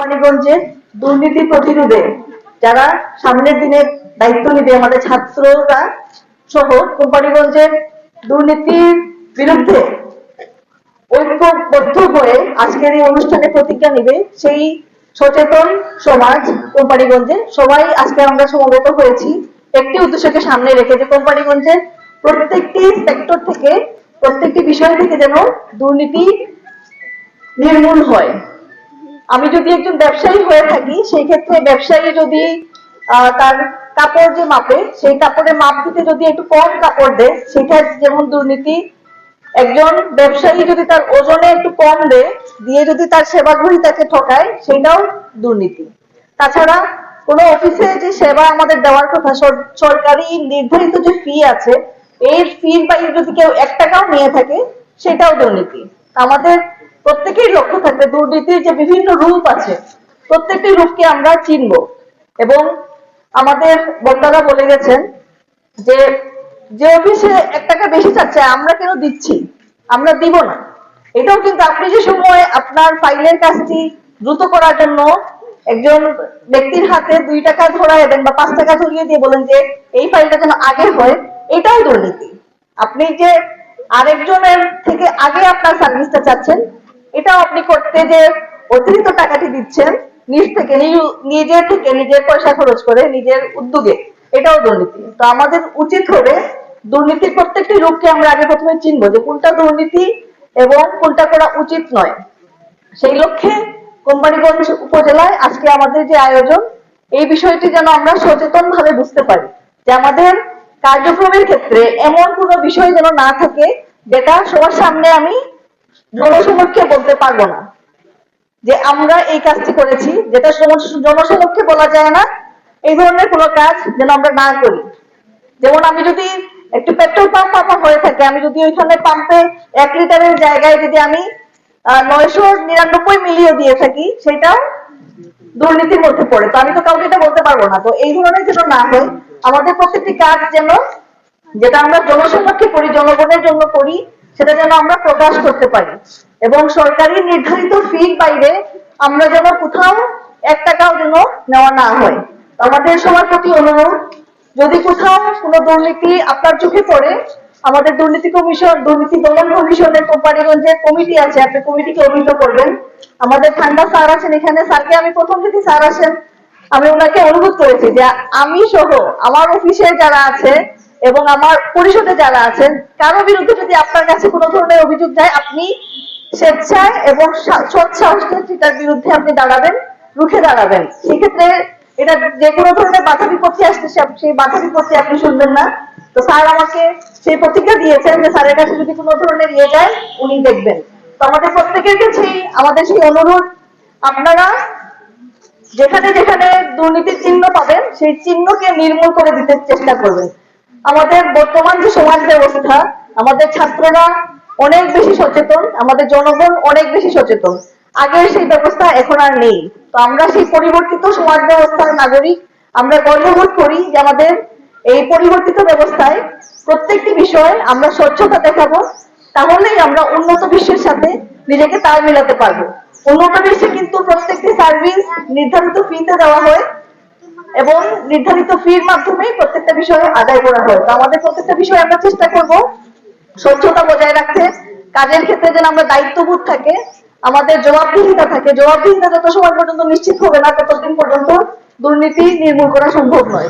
কোম্পানিগঞ্জে দুর্নীতি প্রতিরোধে যারা সামনের দিনে দায়িত্ব নিবে আমাদের ছাত্ররা সহ কোম্পানিগঞ্জের দুর্নীতির বিরুদ্ধে ঐক্যবদ্ধ হয়ে আজকের এই অনুষ্ঠানে প্রতিজ্ঞা নিবে সেই সচেতন সমাজ কোম্পানিগঞ্জে সবাই আজকে আমরা সমবেত হয়েছি। একটি উদ্দেশ্যকে সামনে রেখে যে কোম্পানিগঞ্জের প্রত্যেকটি সেক্টর থেকে, প্রত্যেকটি বিষয় থেকে যেন দুর্নীতি নির্মূল হয়। আমি যদি একজন ব্যবসায়ী হয়ে থাকি, সেই ক্ষেত্রে ব্যবসায়ী যদি তার কাপড় যে মাপে, সেই কাপড়ের মাপ দিতে যদি একটু কম কাপড় দেয় সেটা যেমন দুর্নীতি, একজন ব্যবসায়ী যদি তার ওজনে একটু কম দেয়, দিয়ে যদি তার সেবা গ্রহীতাকে ঠকায়, সেটাও দুর্নীতি। তাছাড়া কোনো অফিসে যে সেবা আমাদের দেওয়ার কথা সরকারি নির্ধারিত যে ফি আছে এই ফির বাইরে যদি কেউ এক টাকাও নিয়ে থাকে, সেটাও দুর্নীতি। আমাদের প্রত্যেকেই লক্ষ্য থাকবে দুর্নীতির যে বিভিন্ন রূপ আছে। প্রত্যেকটি রূপকে আমরা চিনব। এবং আমাদের বক্তারা বলে গেছেন যে যে অফিসে এক টাকা বেশি চাচ্ছে আমরা কেন দিচ্ছি? আমরা দিব না। এটাও কিন্তু আপনি যে সময় আপনার ফাইলের কাজটি দ্রুত করার জন্য একজন ব্যক্তির হাতে দুই টাকা ধরায় দেন বা পাঁচ টাকা ধরিয়ে দিয়ে বলেন যে, এই ফাইলটা যেন আগে হয়, এটাও দুর্নীতি। আপনি যে আরেকজনের থেকে আগে আপনার সার্ভিসটা চাচ্ছেন এটাও আপনি করতে যে অতিরিক্ত টাকাটি দিচ্ছেন, নিজ থেকে, নিজ- থেকে নিজের পয়সা খরচ করে নিজের উদ্যোগে, এটাও দুর্নীতি। তো আমাদের উচিত হবে দুর্নীতির প্রত্যেকটি রূপকে আমরা আগে প্রথমে চিনবো যে কোনটা দুর্নীতি এবং কোনটা করা উচিত নয়। সেই লক্ষ্যে কোম্পানিগঞ্জ উপজেলায় আজকে আমাদের যে আয়োজন, এই বিষয়টি যেন আমরা সচেতন ভাবে বুঝতে পারি যে আমাদের কার্যক্রমের ক্ষেত্রে এমন কোনো বিষয় যেন না থাকে, যেটা সবার সামনে আমি জনসমক্ষে বলতে পারব না। যে আমরা এই কাজটি করেছি, যেটা জনসমক্ষে বলা যায় না, এই ধরনের কোনো কাজ যেন আমরা না করি। যেমন আমি যদি একটু পেট্রোল পাম্প আমার হয়ে থাকে, আমি যদি ওইখানে পাম্পে এক লিটারের জায়গায় যদি আমি নয়শো নিরানব্বই মিলিও দিয়ে থাকি, সেটাও দুর্নীতির মধ্যে পড়ে। তো আমি তো কাউকে এটা বলতে পারব না। তো এই ধরনের যেন না হয়, আমাদের প্রত্যেকটি কাজ যেন, যেটা আমরা জনসমক্ষে করি, জনগণের জন্য করি সেটা যেন আমরা প্রকাশ করতে পারি। এবং সরকারি নির্ধারিত ফির বাইরে আমরা যেন কোথাও এক টাকাও যেন নেওয়া না হয়। আমাদের সবার প্রতি অনুরোধ, যদি কোথাও কোনো দুর্নীতি আপনার চোখে পড়ে, আমাদের দুর্নীতি কমিশন, দুর্নীতি দমন কমিশনের কোম্পানিগঞ্জের কমিটি আছে, আপনি কমিটিকে অভিহিত করবেন। আমাদের ঠান্ডা স্যার আছেন এখানে। স্যারকে আমি প্রথম থেকে স্যার আসেন আমি ওনাকে অনুরোধ করেছি যে আমি সহ আমার অফিসে যারা আছে এবং আমার পরিষদে যারা আছেন, কারও বিরুদ্ধে যদি আপনার কাছে কোনো ধরনের অভিযোগ যায়, আপনি স্বেচ্ছায় এবং সা- সৎ বিরুদ্ধে আপনি দাঁড়াবেন, রুখে দাঁড়াবেন। সেক্ষেত্রে এটা যে কোনো ধরনের বাধা বিপত্তি আসতে সেই বাধা বিপত্তি আপনি শুনবেন না। তো স্যার আমাকে সেই প্রতিজ্ঞা দিয়েছেন যে স্যারের কাছে যদি কোনো ধরনের ইয়ে যায়, উনি দেখবেন। তো আমাদের প্রত্যেকের কাছেই আমাদের সেই অনুরোধ, আপনারা যেখানে যেখানে দুর্নীতির চিহ্ন পাবেন, সেই চিহ্নকে নির্মূল করে দিতে চেষ্টা করবেন। আমাদের বর্তমান যে সমাজ ব্যবস্থা, আমাদের ছাত্ররা অনেক বেশি সচেতন, আমাদের জনগণ অনেক বেশি সচেতন। আগের সেই ব্যবস্থা এখন আর নেই। তো আমরা সেই পরিবর্তিত সমাজ ব্যবস্থার নাগরিক, আমরা গর্ববোধ করি যে আমাদের এই পরিবর্তিত ব্যবস্থায় প্রত্যেকটি বিষয়ে আমরা স্বচ্ছতা দেখাবো, তাহলেই আমরা উন্নত বিশ্বের সাথে নিজেকে তাল মিলাতে পারব। উন্নত বিশ্বে কিন্তু প্রত্যেকটি সার্ভিস নির্ধারিত ফিতে দেওয়া হয়। এবং নির্ধারিত ফির মাধ্যমে প্রত্যেকটা বিষয়ে আদায় করা হয়। তো আমাদের প্রত্যেকটা বিষয়ে আমরা চেষ্টা করব স্বচ্ছতা বজায় রাখতে। কাজের ক্ষেত্রে যেন আমরা দায়িত্ববোধ থাকে, আমাদের জবাবদিহিতা থাকে। জবাবদিহিতা যত সময় পর্যন্ত নিশ্চিত হবে না, ততদিন পর্যন্ত দুর্নীতি নির্মূল করা সম্ভব নয়।